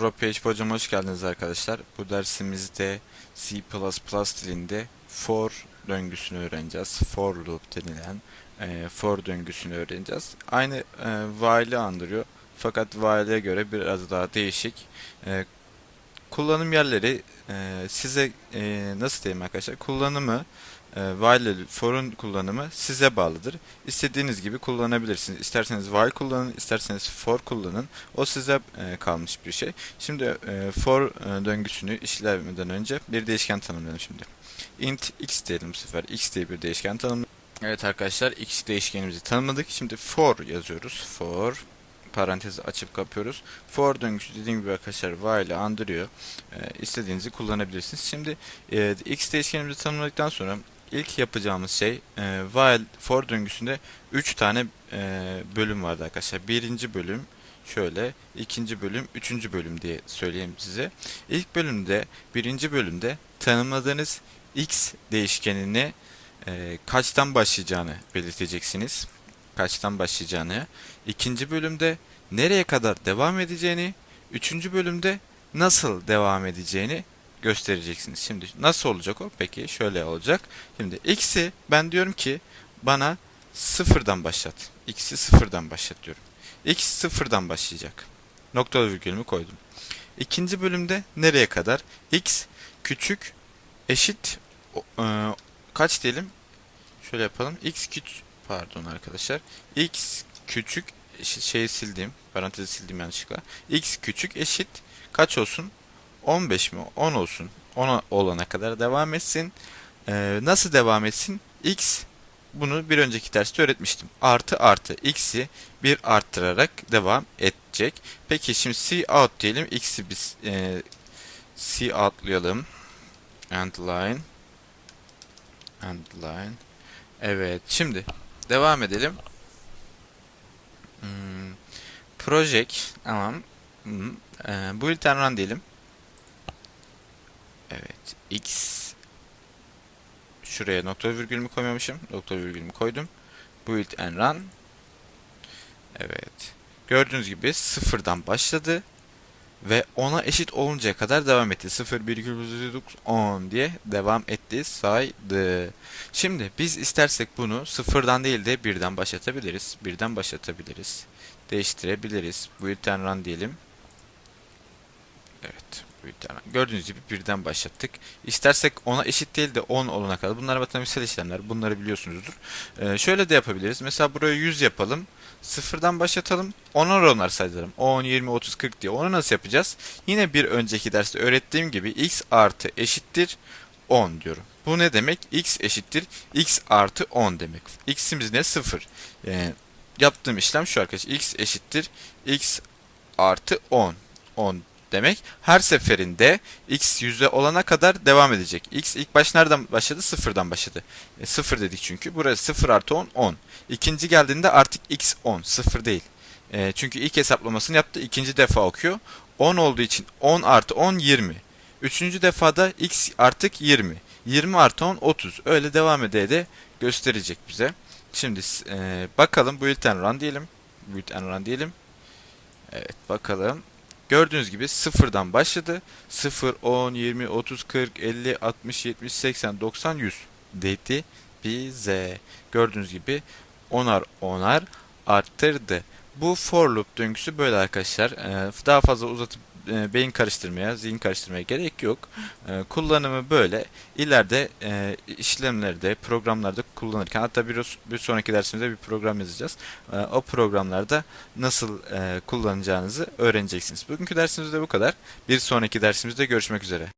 Pro PHP hocam hoş geldiniz arkadaşlar. Bu dersimizde C++ dilinde for döngüsünü öğreneceğiz. For loop denilen e, for döngüsünü öğreneceğiz. Aynı e, while'i andırıyor. Fakat while'e göre biraz daha değişik. E, kullanım yerleri e, size e, nasıl diyeyim arkadaşlar? Kullanımı e, while ile for'un kullanımı size bağlıdır. İstediğiniz gibi kullanabilirsiniz. İsterseniz while kullanın, isterseniz for kullanın. O size e, kalmış bir şey. Şimdi e, for e, döngüsünü işlemeden önce bir değişken tanımlayalım şimdi. int x diyelim bu sefer. x diye bir değişken tanımlayalım. Evet arkadaşlar x değişkenimizi tanımladık. Şimdi for yazıyoruz. For parantezi açıp kapıyoruz. For döngüsü dediğim gibi arkadaşlar while'ı andırıyor. E, istediğinizi kullanabilirsiniz. Şimdi e, x değişkenimizi tanımladıktan sonra ilk yapacağımız şey e, while for döngüsünde 3 tane e, bölüm vardı arkadaşlar. Birinci bölüm şöyle, ikinci bölüm, üçüncü bölüm diye söyleyeyim size. İlk bölümde, birinci bölümde tanımladığınız x değişkenini e, kaçtan başlayacağını belirteceksiniz. Kaçtan başlayacağını. İkinci bölümde nereye kadar devam edeceğini, üçüncü bölümde nasıl devam edeceğini göstereceksiniz. Şimdi nasıl olacak o? Peki şöyle olacak. Şimdi x'i ben diyorum ki bana sıfırdan başlat. x'i sıfırdan başlat diyorum. x sıfırdan başlayacak. Noktalı virgülümü koydum. İkinci bölümde nereye kadar? x küçük eşit e, kaç diyelim? Şöyle yapalım. x küçük pardon arkadaşlar. x küçük eşit şeyi sildim. Parantezi sildim yanlışlıkla. x küçük eşit kaç olsun? 15 mi? 10 olsun. 10 olana kadar devam etsin. Ee, nasıl devam etsin? X bunu bir önceki derste öğretmiştim. Artı artı x'i bir arttırarak devam edecek. Peki şimdi c out diyelim. x'i biz e, c outlayalım. End line. End line. Evet. Şimdi devam edelim. Hmm, project. Tamam. Hmm, e, build run diyelim. Evet. X şuraya nokta virgülümü koymamışım. Nokta virgülümü koydum. Build and run. Evet. Gördüğünüz gibi sıfırdan başladı ve 10'a eşit oluncaya kadar devam etti. 0 1 10 diye devam etti saydı. Şimdi biz istersek bunu sıfırdan değil de birden başlatabiliriz. Birden başlatabiliriz. Değiştirebiliriz. Build and run diyelim. Evet. Gördüğünüz gibi birden başlattık. İstersek ona eşit değil de 10 olana kadar. Bunlar matematiksel işlemler. Bunları biliyorsunuzdur. Ee, şöyle de yapabiliriz. Mesela buraya 100 yapalım. Sıfırdan başlatalım. 10'ar onlar sayalım. 10, 20, 30, 40 diye. Onu nasıl yapacağız? Yine bir önceki derste öğrettiğim gibi x artı eşittir 10 diyorum. Bu ne demek? x eşittir x artı 10 demek. x'imiz ne? 0. Yani yaptığım işlem şu arkadaşlar. x eşittir x artı 10. 10 demek. Her seferinde x yüzde olana kadar devam edecek. x ilk baş nereden başladı? Sıfırdan başladı. E, sıfır dedik çünkü. Burası sıfır artı 10, 10. İkinci geldiğinde artık x 10, sıfır değil. E, çünkü ilk hesaplamasını yaptı. ikinci defa okuyor. 10 olduğu için 10 artı 10, 20. Üçüncü defada x artık 20. 20 artı 10, 30. Öyle devam ede de gösterecek bize. Şimdi e, bakalım build and run diyelim. Build and run diyelim. Evet bakalım. Gördüğünüz gibi sıfırdan başladı. 0, 10, 20, 30, 40, 50, 60, 70, 80, 90, 100 dedi bize. Gördüğünüz gibi onar onar arttırdı. Bu for loop döngüsü böyle arkadaşlar. Daha fazla uzatıp e, beyin karıştırmaya, zihin karıştırmaya gerek yok. E, kullanımı böyle. İleride e, işlemlerde, programlarda kullanırken hatta bir, sonraki dersimizde bir program yazacağız. E, o programlarda nasıl e, kullanacağınızı öğreneceksiniz. Bugünkü dersimizde bu kadar. Bir sonraki dersimizde görüşmek üzere.